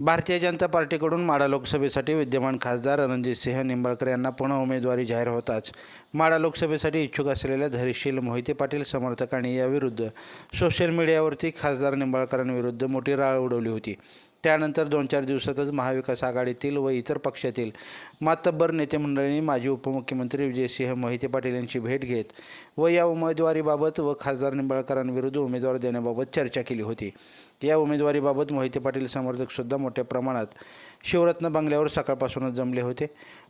भारतीय जनता पार्टीकडून माढा लोकसभेसाठी विद्यमान खासदार रणजितसिंह निंबाळकर यांना पुन्हा उमेदवारी जाहीर होताच. माढा लोकसभेसाठी इच्छुक असलेल्या धैर्यशील मोहिते पाटील समर्थकांनी याविरुद्ध सोशल मीडियावरती खासदार निंबाळकरांविरुद्ध मोठी राळ उडवली होती. त्यानंतर दोन चार दिवसातच महाविकास आघाडीतील व इतर पक्षातील मातब्बर नेते मंडळींनी माजी उपमुख्यमंत्री विजयसिंह मोहिते पाटील यांची भेट घेत व या उमेदवारीबाबत व खासदार निंबाळकरांविरुद्ध उमेदवार देण्याबाबत चर्चा केली होती. या उमेदवारीबाबत मोहिते पाटील समर्थकसुद्धा मोठ्या प्रमाणात शिवरत्न बंगल्यावर सकाळपासूनच जमले होते.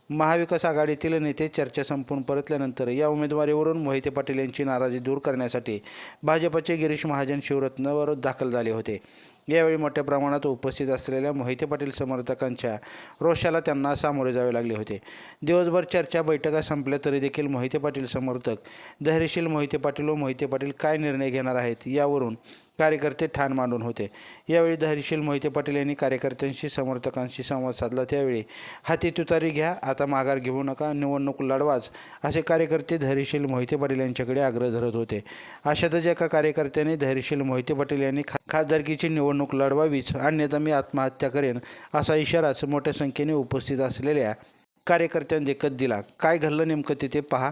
महाविकास आघाडीतील नेते चर्चा संपून परतल्यानंतर या उमेदवारीवरून मोहिते पाटील यांची नाराजी दूर करण्यासाठी भाजपचे गिरीश महाजन शिवरत्नवर दाखल झाले होते. यावेळी मोठ्या प्रमाणात उपस्थित असलेल्या मोहिते पाटील समर्थकांच्या रोषाला त्यांना सामोरे जावे लागले होते. दिवसभर चर्चा बैठका संपल्या तरी देखील मोहिते पाटील समर्थक धैर्यशील मोहिते पाटील व मोहिते पाटील काय निर्णय घेणार आहेत यावरून कार्यकर्ते ठाण मांडून होते. यावेळी धैर्यशील मोहिते पाटील यांनी कार्यकर्त्यांशी समर्थकांशी संवाद साधला. त्यावेळी हाती तुतारी घ्या आता माघार घेऊ नका निवडणूक लढवाच असे कार्यकर्ते धैर्यशील मोहिते पाटील यांच्याकडे आग्रह धरत होते. अशातच एका कार्यकर्त्याने धैर्यशील मोहिते पाटील यांनी खा खासदारकीची निवडणूक लढवावीच अन्यथा मी आत्महत्या करेन असा इशाराच मोठ्या संख्येने उपस्थित असलेल्या कार्यकर्त्यांदेखत दिला. काय घडलं नेमकं तिथे? पहा.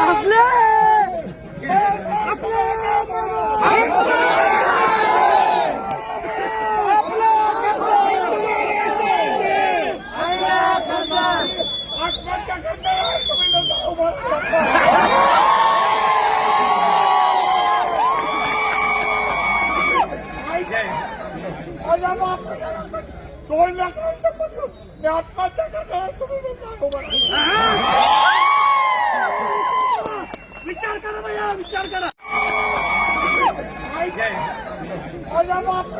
मैडम आपको दो लाख मैं आत्महत्या कर रहा हूँ तुम्हें विचार करो भैया विचार करो मैडम आपको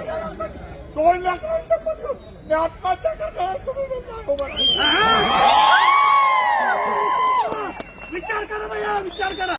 दो लाख मैं आत्महत्या कर रहा हूँ तुम्हें विचार करो भैया विचार करो